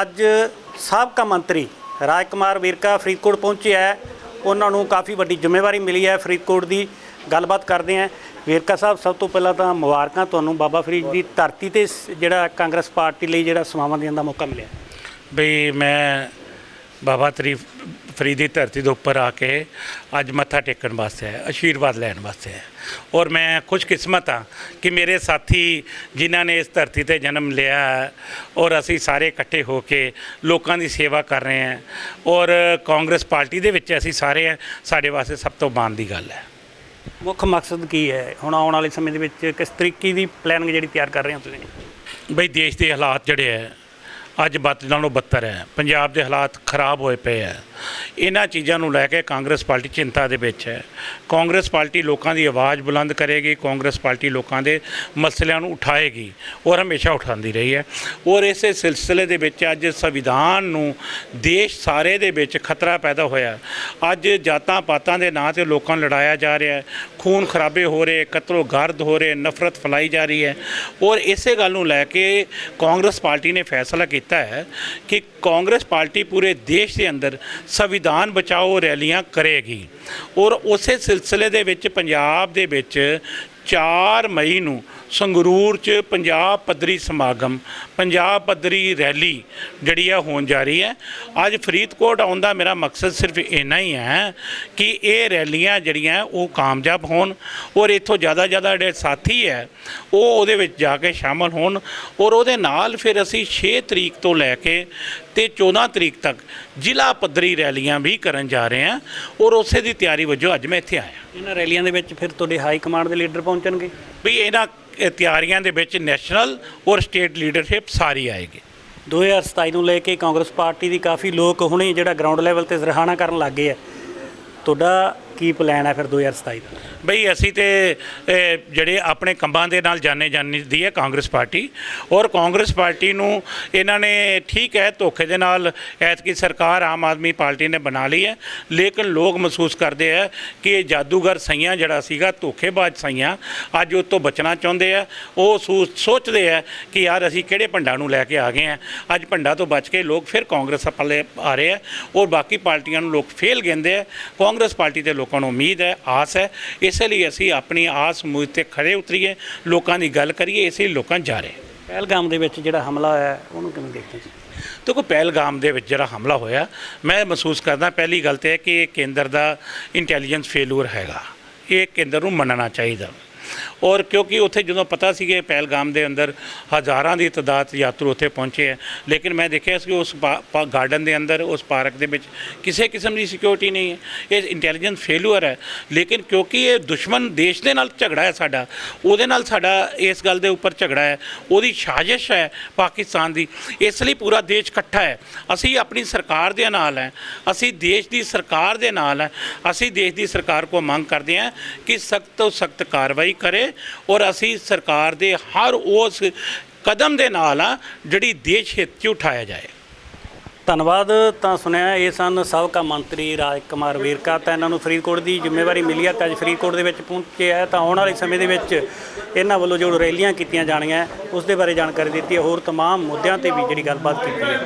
ਅੱਜ ਸਾਬਕਾ ਮੰਤਰੀ ਰਾਜ ਕੁਮਾਰ ਵੀਰਕਾ ਫਰੀਦਕੋਟ ਪਹੁੰਚਿਆ ਹੈ। ਉਹਨਾਂ ਨੂੰ ਕਾਫੀ ਵੱਡੀ ਜ਼ਿੰਮੇਵਾਰੀ ਮਿਲੀ ਹੈ ਫਰੀਦਕੋਟ ਦੀ। ਗੱਲਬਾਤ ਕਰਦੇ ਹਾਂ। ਵੀਰਕਾ ਸਾਹਿਬ, ਸਭ ਤੋਂ ਪਹਿਲਾਂ ਤਾਂ ਮੁਬਾਰਕਾਂ ਤੁਹਾਨੂੰ। ਬਾਬਾ ਫਰੀਦ ਦੀ ਧਰਤੀ ਤੇ ਜਿਹੜਾ ਕਾਂਗਰਸ ਪਾਰਟੀ ਲਈ ਜਿਹੜਾ ਸਮਾਵਾਂ ਦੇਣ ਦਾ ਮੌਕਾ ਮਿਲਿਆ। ਬਈ ਮੈਂ ਬਾਬਾ ਤਰੀਫ ਫਰੀਦ ਦੀ ਧਰਤੀ ਦੇ ਉੱਪਰ ਆ ਕੇ ਅੱਜ ਮੱਥਾ ਟੇਕਣ ਵਾਸਤੇ ਆਇਆ ਆਸ਼ੀਰਵਾਦ ਲੈਣ ਵਾਸਤੇ ਆਇਆ। ਔਰ ਮੈਂ ਖੁਸ਼ਕਿਸਮਤ ਹਾਂ ਕਿ ਮੇਰੇ ਸਾਥੀ ਜਿਨ੍ਹਾਂ ਨੇ ਇਸ ਧਰਤੀ ਤੇ ਜਨਮ ਲਿਆ ਹੈ ਔਰ ਅਸੀਂ ਸਾਰੇ ਇਕੱਠੇ ਹੋ ਕੇ ਲੋਕਾਂ ਦੀ ਸੇਵਾ ਕਰ ਰਹੇ ਹਾਂ ਔਰ ਕਾਂਗਰਸ ਪਾਰਟੀ ਦੇ ਵਿੱਚ ਅਸੀਂ ਸਾਰੇ ਹਾਂ ਸਾਡੇ ਵਾਸਤੇ ਸਭ ਤੋਂ ਮਾਣ ਦੀ ਗੱਲ ਹੈ। ਮੁੱਖ ਮਕਸਦ ਕੀ ਹੈ? ਹੁਣ ਆਉਣ ਵਾਲੇ ਸਮੇਂ ਦੇ ਵਿੱਚ ਕਿਸ ਤਰੀਕੇ ਦੀ ਪਲਾਨਿੰਗ ਜਿਹੜੀ ਤਿਆਰ ਕਰ ਰਹੇ ਹੋ ਤੁਸੀਂ? ਬਈ ਦੇਸ਼ ਦੇ ਹਾਲਾਤ ਜਿਹੜੇ ਹੈ ਅੱਜ ਬੱਤ ਨਾਲੋਂ ਬੱਤਰ ਹੈ। ਪੰਜਾਬ ਦੇ ਹਾਲਾਤ ਖਰਾਬ ਹੋਏ ਪਏ ਹੈ। ਇਹਨਾਂ ਚੀਜ਼ਾਂ ਨੂੰ ਲੈ ਕੇ ਕਾਂਗਰਸ ਪਾਰਟੀ ਚਿੰਤਾ ਦੇ ਵਿੱਚ ਹੈ। ਕਾਂਗਰਸ ਪਾਰਟੀ ਲੋਕਾਂ ਦੀ ਆਵਾਜ਼ ਬੁਲੰਦ ਕਰੇਗੀ, ਕਾਂਗਰਸ ਪਾਰਟੀ ਲੋਕਾਂ ਦੇ ਮਸਲਿਆਂ ਨੂੰ ਉਠਾਏਗੀ ਔਰ ਹਮੇਸ਼ਾ ਉਠਾਉਂਦੀ ਰਹੀ ਹੈ। ਔਰ ਇਸੇ ਸਿਲਸਿਲੇ ਦੇ ਵਿੱਚ ਅੱਜ ਸੰਵਿਧਾਨ ਨੂੰ ਦੇਸ਼ ਸਾਰੇ ਦੇ ਵਿੱਚ ਖਤਰਾ ਪੈਦਾ ਹੋਇਆ। ਅੱਜ ਜਾਤਾਂ ਪਾਤਾਂ ਦੇ ਨਾਂ ਤੇ ਲੋਕਾਂ ਨੂੰ ਲੜਾਇਆ ਜਾ ਰਿਹਾ ਹੈ। ਖੂਨ ਖਰਾਬੇ ਹੋ ਰਹੇ, ਕਤਲੋ ਗਰਦ ਹੋ ਰਹੇ, ਨਫ਼ਰਤ ਫੈਲਾਈ ਜਾ ਰਹੀ ਹੈ। ਔਰ ਇਸੇ ਗੱਲ ਨੂੰ ਲੈ ਕੇ ਕਾਂਗਰਸ ਪਾਰਟੀ ਨੇ ਫੈਸਲਾ ਕੀਤਾ ਹੈ ਕਿ ਕਾਂਗਰਸ ਪਾਰਟੀ ਪੂਰੇ ਦੇਸ਼ ਦੇ ਅੰਦਰ ਸੰਵਿਧਾਨ ਬਚਾਓ ਰੈਲੀਆਂ ਕਰੇਗੀ। ਔਰ ਉਸੇ ਸਿਲਸਿਲੇ ਦੇ ਵਿੱਚ ਪੰਜਾਬ ਦੇ ਵਿੱਚ 4 ਮਈ ਨੂੰ ਸੰਗਰੂਰ 'ਚ ਪੰਜਾਬ ਪੱਧਰੀ ਸਮਾਗਮ, ਪੰਜਾਬ ਪੱਧਰੀ ਰੈਲੀ ਜਿਹੜੀ ਆ ਹੋਣ ਜਾ ਰਹੀ ਹੈ। ਅੱਜ ਫਰੀਦਕੋਟ ਆਉਣ ਦਾ ਮੇਰਾ ਮਕਸਦ ਸਿਰਫ ਇੰਨਾ ਹੀ ਹੈ ਕਿ ਇਹ ਰੈਲੀਆਂ ਜਿਹੜੀਆਂ ਉਹ ਕਾਮਯਾਬ ਹੋਣ ਔਰ ਇੱਥੋਂ ਜ਼ਿਆਦਾ ਜ਼ਿਆਦਾ ਜਿਹੜੇ ਸਾਥੀ ਹੈ, ਉਹ ਉਹਦੇ ਵਿੱਚ ਜਾ ਕੇ ਸ਼ਾਮਲ ਹੋਣ ਔਰ ਉਹਦੇ ਨਾਲ ਫਿਰ ਅਸੀਂ 6 ਤਰੀਕ ਤੋਂ ਲੈ ਕੇ ਤੇ 14 ਤਰੀਕ ਤੱਕ ਜ਼ਿਲ੍ਹਾ ਪੱਧਰੀ ਰੈਲੀਆਂ ਵੀ ਕਰਨ ਜਾ ਰਹੇ ਹਾਂ ਔਰ ਉਸੇ ਦੀ ਤਿਆਰੀ ਵਜੋਂ ਅੱਜ ਮੈਂ ਇੱਥੇ ਆਇਆ। ਇਹਨਾਂ ਰੈਲੀਆਂ ਦੇ ਵਿੱਚ ਫਿਰ ਤੁਹਾਡੇ ਹਾਈ ਕਮਾਂਡ ਦੇ ਲੀਡਰ ਪਹੁੰਚਣਗੇ? ਵੀ ਇਹਨਾਂ ਇਹ ਤਿਆਰੀਆਂ ਦੇ ਵਿੱਚ ਨੈਸ਼ਨਲ ਔਰ ਸਟੇਟ ਲੀਡਰਸ਼ਿਪ ਸਾਰੀ ਆਏਗੀ। 2027 ਨੂੰ ਲੈ ਕੇ ਕਾਂਗਰਸ ਪਾਰਟੀ ਦੀ ਕਾਫੀ ਲੋਕ ਹੁਣੇ ਜਿਹੜਾ ਗਰਾਊਂਡ ਲੈਵਲ ਤੇ ਜ਼ਰਹਾਨਾ ਕਰਨ ਲੱਗ ਗਏ ਆ। ਤੁਹਾਡਾ ਕੀ ਪਲਾਨ ਹੈ ਫਿਰ 2027 ਦਾ? ਬਈ ਅਸੀਂ ਤੇ ਅਹ, ਜਿਹੜੇ ਆਪਣੇ ਕੰਬਾਂ ਦੇ ਨਾਲ ਜਾਣੇ ਜਾਂਦੀ ਹੈ ਕਾਂਗਰਸ ਪਾਰਟੀ। ਔਰ ਕਾਂਗਰਸ ਪਾਰਟੀ ਨੂੰ ਇਹਨਾਂ ਨੇ ਠੀਕ ਹੈ ਧੋਖੇ ਦੇ ਨਾਲ ਐਤਕੀ ਸਰਕਾਰ ਆਮ ਆਦਮੀ ਪਾਰਟੀ ਨੇ ਬਣਾ ਲਈ ਹੈ। ਲੇਕਿਨ ਲੋਕ ਮਹਿਸੂਸ ਕਰਦੇ ਆ ਕਿ ਇਹ ਜਾਦੂਗਰ ਸਈਆਂ ਜਿਹੜਾ ਸੀਗਾ ਧੋਖੇਬਾਜ਼ ਸਈਆਂ ਅੱਜ ਉਹ ਤੋਂ ਬਚਣਾ ਚਾਹੁੰਦੇ ਆ। ਉਹ ਸੂ- ਸੋਚਦੇ ਆ ਕਿ ਯਾਰ ਅਸੀਂ ਕਿਹੜੇ ਭੰਡਾਂ ਨੂੰ ਲੈ ਕੇ ਆ ਗਏ ਆ। ਅੱਜ ਭੰਡਾਂ ਤੋਂ ਬਚ ਕੇ ਲੋਕ ਫਿਰ ਕਾਂਗਰਸ ਪੱਲੇ ਆ ਰਹੇ ਆ। ਔਰ ਬਾਕੀ ਪਾਰਟੀਆਂ ਨੂੰ ਲੋਕ ਫੇਲ ਕਹਿੰਦੇ ਆ। ਕਾਂਗਰਸ ਪਾਰਟੀ ਦੇ ਲੋਕ ਨੂੰ ਉਮੀਦ ਹੈ ਆਸ ਹੈ। ਇਸੇ ਲਈ ਅਸੀਂ ਆਪਣੀ ਆਸ ਉਮੀਦ ਤੇ ਖੜੇ ਉਤਰੀਏ ਲੋਕਾਂ ਦੀ ਗੱਲ ਕਰੀਏ ਇਸੇ ਲਈ ਲੋਕਾਂ ਜਾ ਰਹੇ ਪਹਿਲਗਾਮ ਦੇ ਵਿੱਚ ਜਿਹੜਾ ਹਮਲਾ ਹੋਇਆ ਉਹਨੂੰ ਕਿਵੇਂ ਦੇਖਦੇ ਤੇ ਕੋਈ ਪਹਿਲਗਾਮ ਦੇ ਵਿੱਚ ਜਿਹੜਾ ਹਮਲਾ ਹੋਇਆ ਮੈਂ ਮਹਿਸੂਸ ਕਰਦਾ ਪਹਿਲੀ ਗੱਲ ਤੇ ਹੈ ਕਿ ਇਹ ਕੇਂਦਰ ਦਾ ਇੰਟੈਲੀਜੈਂਸ ਫੇਲੂਰ ਹੈਗਾ। ਇਹ ਕੇਂਦਰ ਨੂੰ ਮੰਨਣਾ ਚਾਹੀਦਾ। ਔਰ ਕਿਉਂਕਿ ਉੱਥੇ ਜਦੋਂ ਪਤਾ ਸੀ ਕਿ ਪਹਿਲਗਾਮ ਦੇ ਅੰਦਰ ਹਜ਼ਾਰਾਂ ਦੀ ਤਦਾਦ ਯਾਤਰੂ ਉੱਥੇ ਪਹੁੰਚੇ ਹੈ ਲੇਕਿਨ ਮੈਂ ਦੇਖਿਆ ਸੀ ਕਿ ਉਸ ਗਾਰਡਨ ਦੇ ਅੰਦਰ, ਉਸ ਪਾਰਕ ਦੇ ਵਿੱਚ ਕਿਸੇ ਕਿਸਮ ਦੀ ਸਿਕਿਉਰਿਟੀ ਨਹੀਂ ਹੈ। ਇਹ ਇੰਟੈਲੀਜੈਂਸ ਫੇਲੂਅਰ ਹੈ। ਲੇਕਿਨ ਕਿਉਂਕਿ ਇਹ ਦੁਸ਼ਮਣ ਦੇਸ਼ ਦੇ ਨਾਲ ਝਗੜਾ ਹੈ ਸਾਡਾ, ਉਹਦੇ ਨਾਲ ਸਾਡਾ ਇਸ ਗੱਲ ਦੇ ਉੱਪਰ ਝਗੜਾ ਹੈ। ਉਹਦੀ ਸਾਜ਼ਿਸ਼ ਹੈ ਪਾਕਿਸਤਾਨ ਦੀ। ਇਸ ਲਈ ਪੂਰਾ ਦੇਸ਼ ਇਕੱਠਾ ਹੈ। ਅਸੀਂ ਆਪਣੀ ਸਰਕਾਰ ਦੇ ਨਾਲ ਹੈ। ਅਸੀਂ ਦੇਸ਼ ਦੀ ਸਰਕਾਰ ਦੇ ਨਾਲ ਹੈ। ਅਸੀਂ ਦੇਸ਼ ਦੀ ਸਰਕਾਰ ਕੋ ਮੰਗ ਕਰਦੇ ਹਾਂ ਕਿ ਸਖਤ ਤੋਂ ਸਖਤ ਕਾਰਵਾਈ ਕਰੇ ਔਰ ਅਸੀਂ ਸਰਕਾਰ ਦੇ ਹਰ ਉਸ ਕਦਮ ਦੇ ਨਾਲ ਆ ਜਿਹੜੀ ਦੇਸ਼ ਹਿੱਤ 'ਚ ਉਠਾਇਆ ਜਾਏ ਧੰਨਵਾਦ ਤਾਂ ਸੁਣਿਆ ਇਹ ਸਨ ਸਾਬਕਾ ਮੰਤਰੀ ਰਾਜ ਕੁਮਾਰ ਵੀਰਕਾ ਤਾਂ ਇਹਨਾਂ ਨੂੰ ਫਰੀਦਕੋਟ ਦੀ ਜ਼ਿੰਮੇਵਾਰੀ ਮਿਲੀ ਹੈ ਤਾਂ ਅੱਜ ਫਰੀਦਕੋਟ ਦੇ ਵਿੱਚ ਪਹੁੰਚੇ ਹੈ ਤਾਂ ਆਉਣ ਵਾਲੇ ਸਮੇਂ ਦੇ ਵਿੱਚ ਇਹਨਾਂ ਵੱਲੋਂ ਜੋ ਰੈਲੀਆਂ ਕੀਤੀਆਂ ਜਾਣੀਆਂ ਉਸ ਦੇ ਬਾਰੇ ਜਾਣਕਾਰੀ ਦਿੱਤੀ ਹੈ ਹੋਰ तमाम ਮੁੱਦਿਆਂ ਤੇ ਵੀ ਜਿਹੜੀ ਗੱਲਬਾਤ ਕੀਤੀ ਹੈ